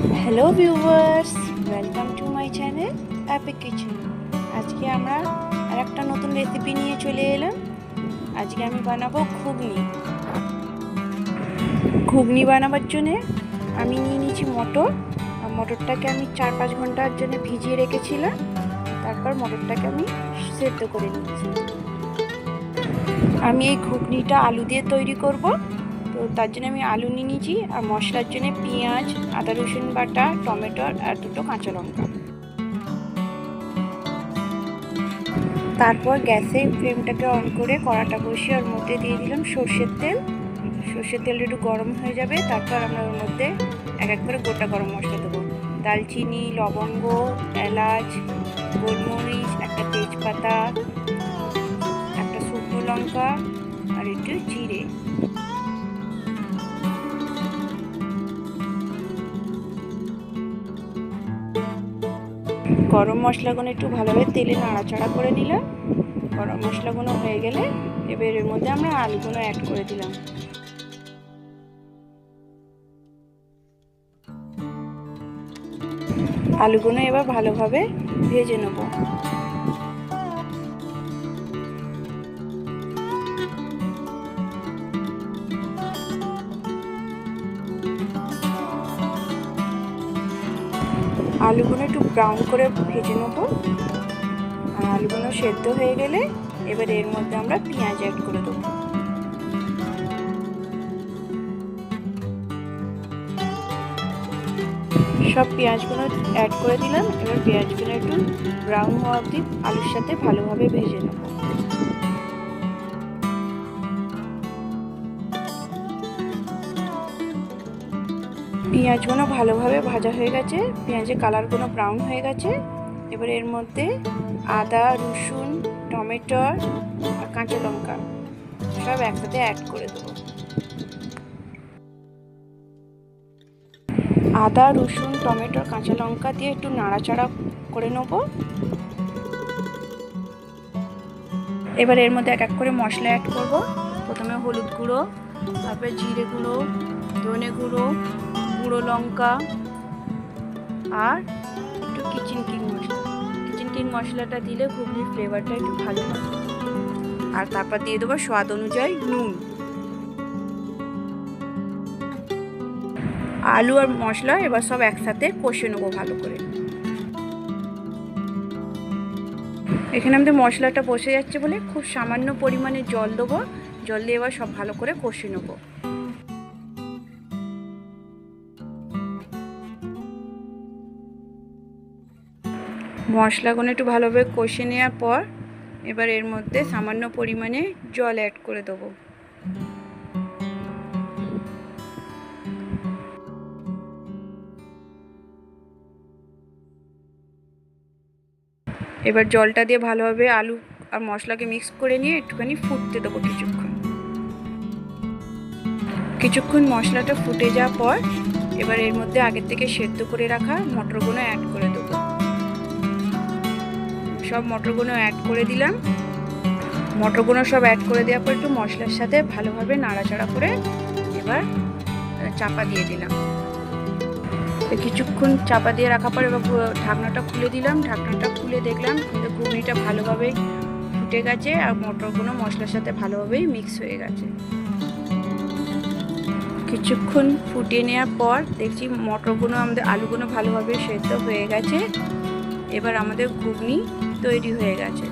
Hello viewers welcome to my channel অ্যাপে kitchen আজকে আমরা আর একটা নতুন রেসিপি নিয়ে চলে এলাম। আজকে আমি বানাবো ঘুগনি। ঘুগনি বানাবার জন্যে আমি নিয়ে নিয়েছি মটর। আর মটরটাকে আমি চার পাঁচ ঘণ্টার জন্য ভিজিয়ে রেখেছিলাম। তারপর মটরটাকে আমি সেদ্ধ করে নিয়েছি। আমি এই ঘুগনিটা আলু দিয়ে তৈরি করব। তার জন্য আমি আলু নিয়ে নিয়েছি আর মশলার জন্য পেঁয়াজ, আদা রসুন বাটা, টমেটো আর দুটো কাঁচা লঙ্কা। তারপর গ্যাসে ফ্লেমটাকে অন করে কড়াটা বসিয়ে ওর মধ্যে দিয়ে দিলাম সর্ষের তেল। সর্ষের তেলটা একটু গরম হয়ে যাবে, তারপর আমরা ওর মধ্যে এক এক করে গোটা গরম মশলা দেবো। দালচিনি, লবঙ্গ, এলাচ, গোলমরিচ, একটা তেজপাতা, একটা শুকনো লঙ্কা আর একটু জিরে। গরম মশলাগুলো একটু ভালোভাবে তেলে নাড়াচাড়া করে নিলাম। গরম মশলাগুলো হয়ে গেলে এবার এর মধ্যে আমরা আলুগুলো অ্যাড করে দিলাম। আলুগুলো এবার ভালোভাবে ভেজে নেব। আলুগুলো একটু ব্রাউন করে ভেজে নেব। আর আলুগুলো সেদ্ধ হয়ে গেলে এবার এর মধ্যে আমরা পেঁয়াজ অ্যাড করে দেবো। সব পেঁয়াজগুলো অ্যাড করে দিলাম। এবার পেঁয়াজগুলো একটু ব্রাউন হওয়া অবধি আলুর সাথে ভালোভাবে ভেজে নেব। পেঁয়াজগুলো ভালোভাবে ভাজা হয়ে গেছে। পেঁয়াজের কালারগুলো ব্রাউন হয়ে গেছে। এবার এর মধ্যে আদা, রসুন, টমেটো আর কাঁচা লঙ্কা সব একসাথে অ্যাড করে দেবো। আদা, রসুন, টমেটো কাঁচা লঙ্কা দিয়ে একটু নাড়াচাড়া করে নেব। এবার এর মধ্যে এক এক করে মশলা অ্যাড করব। প্রথমে হলুদ গুঁড়ো, তারপরে জিরে গুঁড়ো, ধনে গুঁড়ো গুঁড়ো লঙ্কা আর একটু কিচেন কিং মশলা। কিচেন কিং মশলাটা দিলে ঘুগনির ফ্লেভারটা একটু ভালো হয়। আর তারপর দিয়ে দেবো স্বাদ অনুযায়ী নুন। আলু আর মশলা এবার সব একসাথে কষে নেব ভালো করে। এখানে আমাদের মশলাটা বসে যাচ্ছে বলে খুব সামান্য পরিমাণে জল দেবো। জল দিয়ে এবার সব ভালো করে কষে নেব। মশলাগুলো একটু ভালোভাবে কষে নেওয়ার পর এবার এর মধ্যে সামান্য পরিমাণে জল অ্যাড করে দেবো। এবার জলটা দিয়ে ভালোভাবে আলু আর মশলাকে মিক্স করে নিয়ে একটুখানি ফুটতে দেবো কিছুক্ষণ। কিছুক্ষণ মশলাটা ফুটে যাওয়ার পর এবার এর মধ্যে আগের থেকে সেদ্ধ করে রাখা মটরগুলো অ্যাড করে সব মটরগুলো অ্যাড করে দিলাম। মটরগুলো সব অ্যাড করে দেওয়ার পর একটু মশলার সাথে ভালোভাবে নাড়াচাড়া করে এবার চাপা দিয়ে দিলাম। কিছুক্ষণ চাপা দিয়ে রাখার পর এবার ঢাকনাটা খুলে দিলাম। ঢাকনাটা খুলে দেখলাম ঘুগনিটা ভালোভাবে ফুটে গেছে আর মটরগুলো মশলার সাথে ভালোভাবেই মিক্স হয়ে গেছে। কিছুক্ষণ ফুটিয়ে নেওয়ার পর দেখছি মটরগুলো আমাদের আলুগুলো ভালোভাবে সেদ্ধ হয়ে গেছে। এবার আমাদের ঘুগনি তৈরি হয়ে গেছে।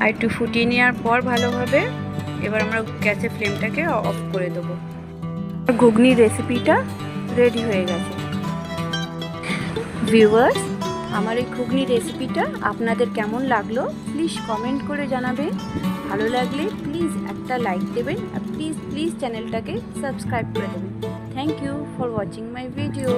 আর একটু ফুটিয়ে নেওয়ার পর ভালোভাবে এবার আমরা গ্যাসের ফ্লেমটাকে অফ করে দেবো। ঘুগনি রেসিপিটা রেডি হয়ে গেছে। ভিউয়ার্স আমার এই ঘুগনি রেসিপিটা আপনাদের কেমন লাগল প্লিজ কমেন্ট করে জানাবেন। ভালো লাগলে প্লিজ একটা লাইক দেবেন আর প্লিজ প্লিজ চ্যানেলটাকে সাবস্ক্রাইব করে দেবেন। Thank you for watching my video